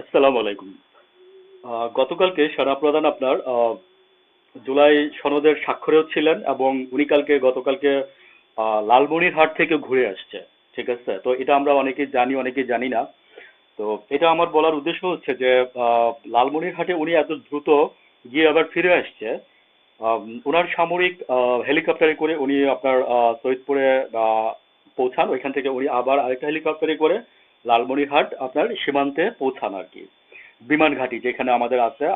আসসালামু আলাইকুম। গতকালকে সেনাপ্রধান আপনার জুলাই সনদের স্বাক্ষরেও ছিলেন এবং উনি কালকে, গতকালকে লালমনিরহাট থেকে ঘুরে আসছে, ঠিক আছে? তো এটা আমরা অনেকেই জানি অনেকেই জানি না। তো এটা আমার বলার উদ্দেশ্য হচ্ছে যে লালমনিরহাটে উনি এত দ্রুত গিয়ে আবার ফিরে আসছে। ওনার সামরিক হেলিকপ্টারে করে উনি আপনার সৈয়দপুরে পৌঁছান। ওইখান থেকে উনি আবার আরেকটা হেলিকপ্টারে করে লালমনিরহাট, আপনার সীমান্তে পৌঁছান আর কি। বিমান ঘাঁটি যেখানে আমাদের আছে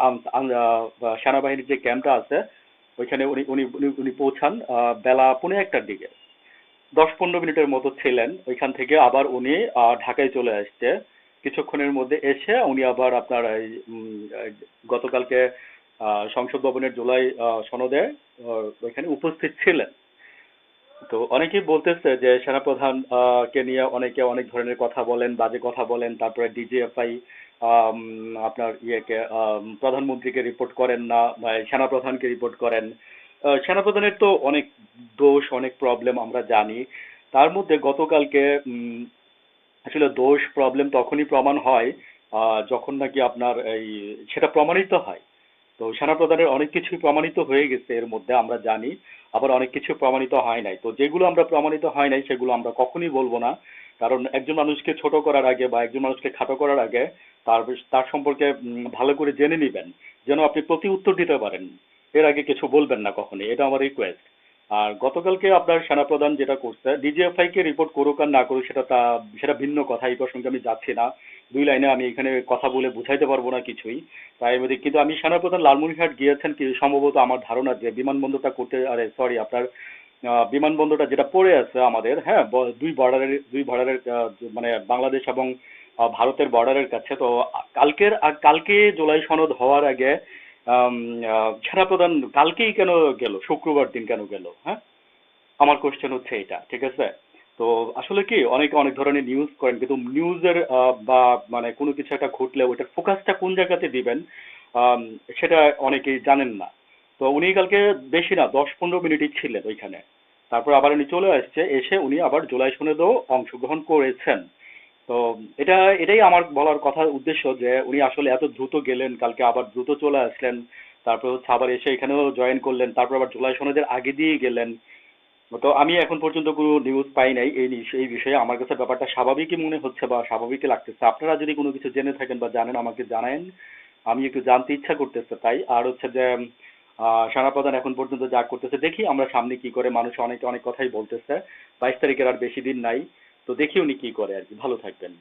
সেনাবাহিনীর যে ক্যাম্পটা আছে, ওইখানে উনি উনি, উনি- পৌঁছান বেলা পৌনে একটার দিকে। দশ পনেরো মিনিটের মতো ছিলেন, ওইখান থেকে আবার উনি ঢাকায় চলে আসছে কিছুক্ষণের মধ্যে এসে উনি আবার আপনার গতকালকে সংসদ ভবনের জুলাই সনদে ওইখানে উপস্থিত ছিলেন। তো অনেকেই বলতেছে যে সেনাপ্রধান কে নিয়ে অনেকে অনেক ধরনের কথা বলেন, বাজে কথা বলেন, তারপরে ডিজিএফআই আপনার ইয়েকে প্রধানমন্ত্রীকে রিপোর্ট করেন না সেনাপ্রধানকে রিপোর্ট করেন। সেনাপ্রধানের তো অনেক দোষ, অনেক প্রবলেম আমরা জানি। তার মধ্যে গতকালকে আসলে দোষ প্রবলেম তখনই প্রমাণ হয় যখন নাকি আপনার এই, সেটা প্রমাণিত হয়। তো সেনাপ্রধানের অনেক কিছুই প্রমাণিত হয়ে গেছে, এর মধ্যে আমরা জানি, আবার অনেক কিছু প্রমাণিত হয় নাই। তো যেগুলো আমরা প্রমাণিত হয় নাই, সেগুলো আমরা কখনই বলব না। কারণ একজন মানুষকে ছোট করার আগে বা একজন মানুষকে খাটো করার আগে তার তার সম্পর্কে ভালো করে জেনে নিবেন। যেন আপনি প্রতি উত্তর দিতে পারেন। এর আগে কিছু বলবেন না কখনই, এটা আমার রিকোয়েস্ট আর গতকালকে আপনার সেনাপ্রধান যেটা করছে ডিজিএফআই কে রিপোর্ট করুক আর না করুক, সেটা তা, সেটা ভিন্ন কথা, এই প্রসঙ্গে আমি যাচ্ছি না। দুই লাইনে আমি এখানে কথা বলে বুঝাইতে পারব না কিছুই। তাই বলি- কিন্তু আমি সেনাপ্রধান লালমনিরহাট গিয়েছেন কি সম্ভবত আমার ধারণা যে বিমানবন্দরটা করতে, আরে সরি আপনার বিমানবন্দরটা যেটা পড়ে আছে আমাদের হ্যাঁ দুই বর্ডারের দুই বর্ডারের মানে বাংলাদেশ এবং ভারতের বর্ডারের কাছে। তো কালকের আ- কালকে জুলাই সনদ হওয়ার আগে সেনাপ্রধান কালকেই কেন গেল? শুক্রবার দিন কেন গেল? হ্যাঁ? আমার কোশ্চেন হচ্ছে এটা, ঠিক আছে? তো আসলে কি, অনেকে অনেক ধরনের নিউজ করেন, কিন্তু নিউজের বা মানে কোনো কিছু একটা ঘটলে ওইটার ফোকাসটা কোন জায়গাতে দিবেন সেটা অনেকেই জানেন না। তো উনি কালকে বেশি না, দশ পনেরো মিনিটই ছিলেন ওইখানে। তারপর আবার উনি চলে আসছে, এসে উনি আবার জুলাই সনদেও অংশগ্রহণ করেছেন। তো এটা, এটাই আমার বলার কথা উদ্দেশ্য যে উনি আসলে এত দ্রুত গেলেন, কালকে আবার দ্রুত চলে আসলেন, তারপর হচ্ছে আবার এসে এখানেও জয়েন করলেন, তারপর আবার জুলাই সনদের আগে দিয়ে গেলেন। তো আমি এখন পর্যন্ত কোনো নিউজ পাই নাই। এই এই বিষয়ে আমার কাছে ব্যাপারটা স্বাভাবিকই মনে হচ্ছে বা স্বাভাবিকই লাগতেছে। আপনারা যদি কোনো কিছু জেনে থাকেন বা জানেন আমাকে জানায়েন। আমি একটু জানতে ইচ্ছা করতেছে তাই। আর হচ্ছে যে আহ, সেনাপ্রধান এখন পর্যন্ত যা করতেছে দেখি আমরা সামনে কি করে মানুষ অনেক অনেক কথাই বলতেছে। বাইশ তারিখের আর বেশি দিন নাই। তো দেখি উনি কি করে আর কি। ভালো থাকবেন।